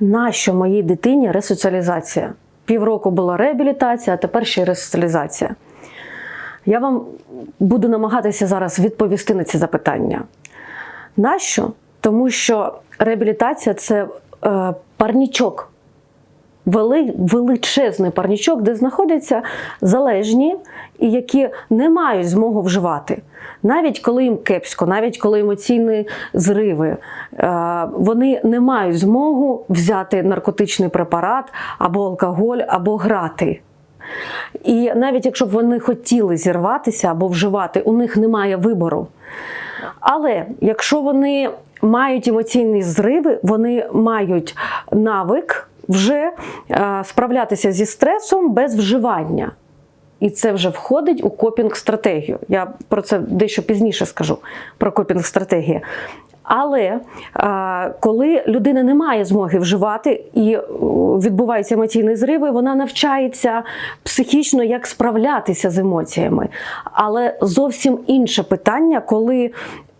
нащо моїй дитині ресоціалізація? Півроку була реабілітація, а тепер ще й ресоціалізація. Я вам буду намагатися зараз відповісти на ці запитання. Нащо? Тому що реабілітація це е, парнічок, величезний парнічок, де знаходяться залежні і які не мають змогу вживати. Навіть коли їм кепсько, навіть коли емоційні зриви, е, вони не мають змогу взяти наркотичний препарат або алкоголь, або грати. І навіть якщо б вони хотіли зірватися або вживати, у них немає вибору. Але якщо вони мають емоційні зриви, вони мають навик вже е, справлятися зі стресом без вживання. І це вже входить у копінг-стратегію. Я про це дещо пізніше скажу про копінг-стратегію. Але коли людина не має змоги вживати і відбуваються емоційні зриви, вона навчається психічно, як справлятися з емоціями. Але зовсім інше питання, коли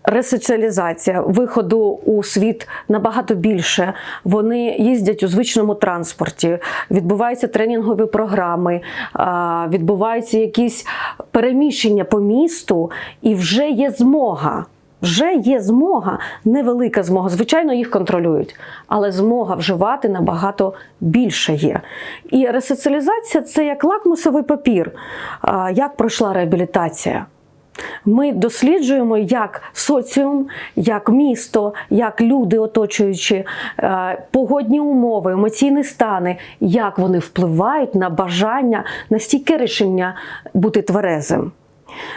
ресоціалізація виходу у світ набагато більше. Вони їздять у звичному транспорті, відбуваються тренінгові програми, відбуваються якісь переміщення по місту, і вже є змога. Вже є змога, невелика змога. Звичайно, їх контролюють, але змога вживати набагато більше є. І ресоціалізація це як лакмусовий папір, як пройшла реабілітація. Ми досліджуємо, як соціум, як місто, як люди, оточуючи е, погодні умови, емоційні стани, як вони впливають на бажання, на стійке рішення бути тверезим.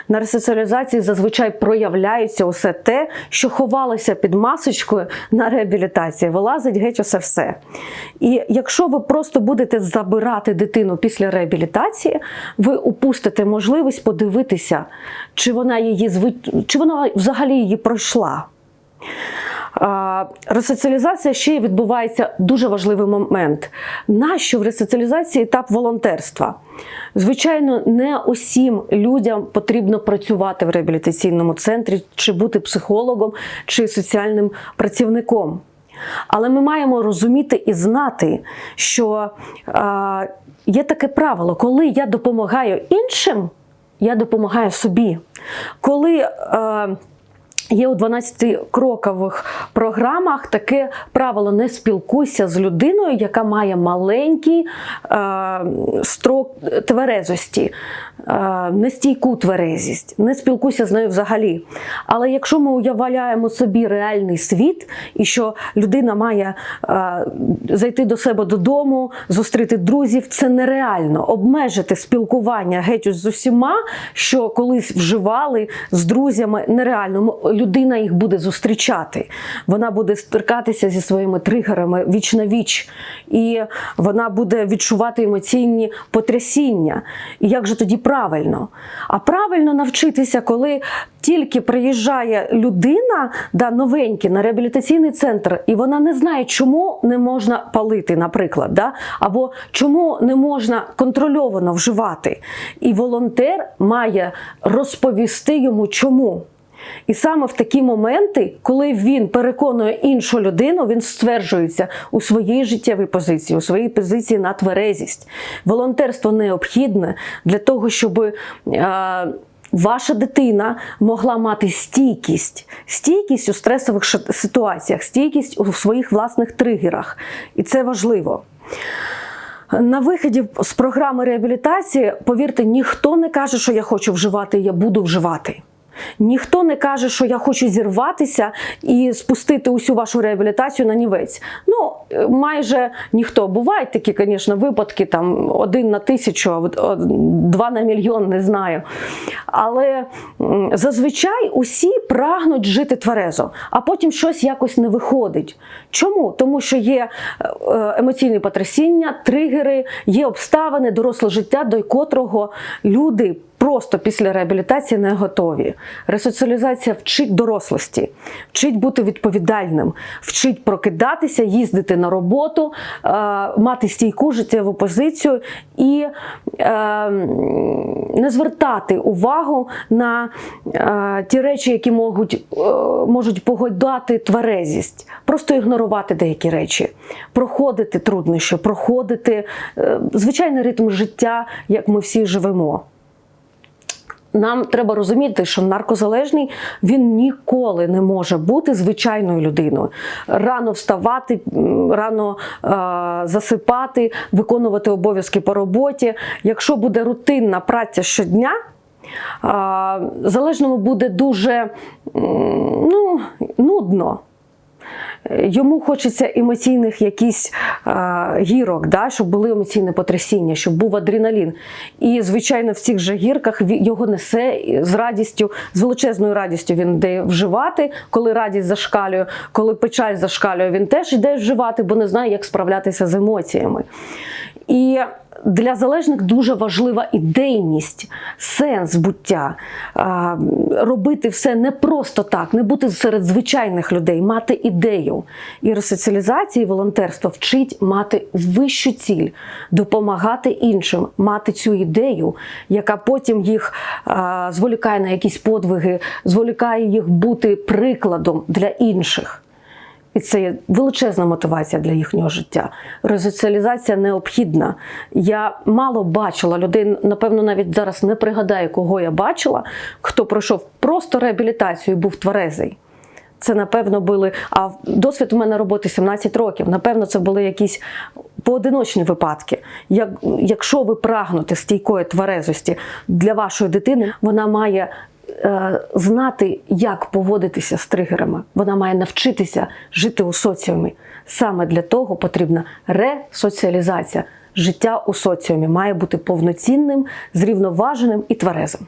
На ресоціалізації зазвичай проявляється усе те, що ховалося під масочкою на реабілітації, вилазить геть усе все. І якщо ви просто будете забирати дитину після реабілітації, ви упустите можливість подивитися, чи вона її чи вона взагалі її пройшла. Ресоціалізація ще й відбувається дуже важливий момент. Нащо в ресоціалізації етап волонтерства? Звичайно, не усім людям потрібно працювати в реабілітаційному центрі, чи бути психологом, чи соціальним працівником. Але ми маємо розуміти і знати, що а, є таке правило, коли я допомагаю іншим, я допомагаю собі. Коли е, Є у 12-крокових програмах таке правило: не спілкуйся з людиною, яка має маленький е, строк тверезості, е, нестійку тверезість. Не спілкуйся з нею взагалі. Але якщо ми уявляємо собі реальний світ, і що людина має е, зайти до себе додому, зустріти друзів, це нереально. Обмежити спілкування геть з усіма, що колись вживали з друзями, нереально людина їх буде зустрічати. Вона буде стикатися зі своїми тригерами віч на віч, і вона буде відчувати емоційні потрясіння. І як же тоді правильно? А правильно навчитися, коли тільки приїжджає людина, да, новенький на реабілітаційний центр, і вона не знає, чому не можна палити, наприклад, да? або чому не можна контрольовано вживати. І волонтер має розповісти йому, чому. І саме в такі моменти, коли він переконує іншу людину, він стверджується у своїй життєвій позиції, у своїй позиції на тверезість. Волонтерство необхідне для того, щоб. Е, Ваша дитина могла мати стійкість, стійкість у стресових ситуаціях, стійкість у своїх власних тригерах. І це важливо. На виході з програми реабілітації, повірте, ніхто не каже, що я хочу вживати, я буду вживати. Ніхто не каже, що я хочу зірватися і спустити усю вашу реабілітацію на нівець. Ну, е, майже ніхто. Бувають такі, звісно, випадки, там один на тисячу, два на мільйон, не знаю. Але зазвичай усі прагнуть жити тверезо, а потім щось якось не виходить. Чому? Тому що є е, емоційні потрясіння, тригери, є обставини, доросле життя, до котрого люди просто після реабілітації не готові. Ресоціалізація вчить дорослості, вчить бути відповідальним, вчить прокидатися, їздити на роботу, е, мати стійку життєву позицію і е, не звертати увагу на е, ті речі, які можуть, можуть погодати тверезість, просто ігнорувати деякі речі, проходити труднощі, проходити звичайний ритм життя, як ми всі живемо. Нам треба розуміти, що наркозалежний він ніколи не може бути звичайною людиною. Рано вставати, рано е, засипати, виконувати обов'язки по роботі. Якщо буде рутинна праця щодня, е, залежному буде дуже ну, нудно. Йому хочеться емоційних якісь гірок, да, щоб були емоційні потрясіння, щоб був адреналін. І, звичайно, в цих же гірках його несе з радістю, з величезною радістю він йде вживати, коли радість зашкалює, коли печаль зашкалює, він теж йде вживати, бо не знає, як справлятися з емоціями. І для залежних дуже важлива ідейність, сенс буття, робити все не просто так, не бути серед звичайних людей, мати ідею. І ресоціалізація, і волонтерство вчить мати вищу ціль, допомагати іншим, мати цю ідею, яка потім їх зволікає на якісь подвиги, зволікає їх бути прикладом для інших. І це є величезна мотивація для їхнього життя. Резоціалізація необхідна. Я мало бачила людей, напевно, навіть зараз не пригадаю, кого я бачила, хто пройшов просто реабілітацію і був тверезий. Це, напевно, були. А досвід у мене роботи 17 років. Напевно, це були якісь поодиночні випадки. Як, якщо ви прагнете стійкої тверезості для вашої дитини, вона має знати, як поводитися з тригерами. Вона має навчитися жити у соціумі. Саме для того потрібна ресоціалізація. Життя у соціумі має бути повноцінним, зрівноваженим і тверезим.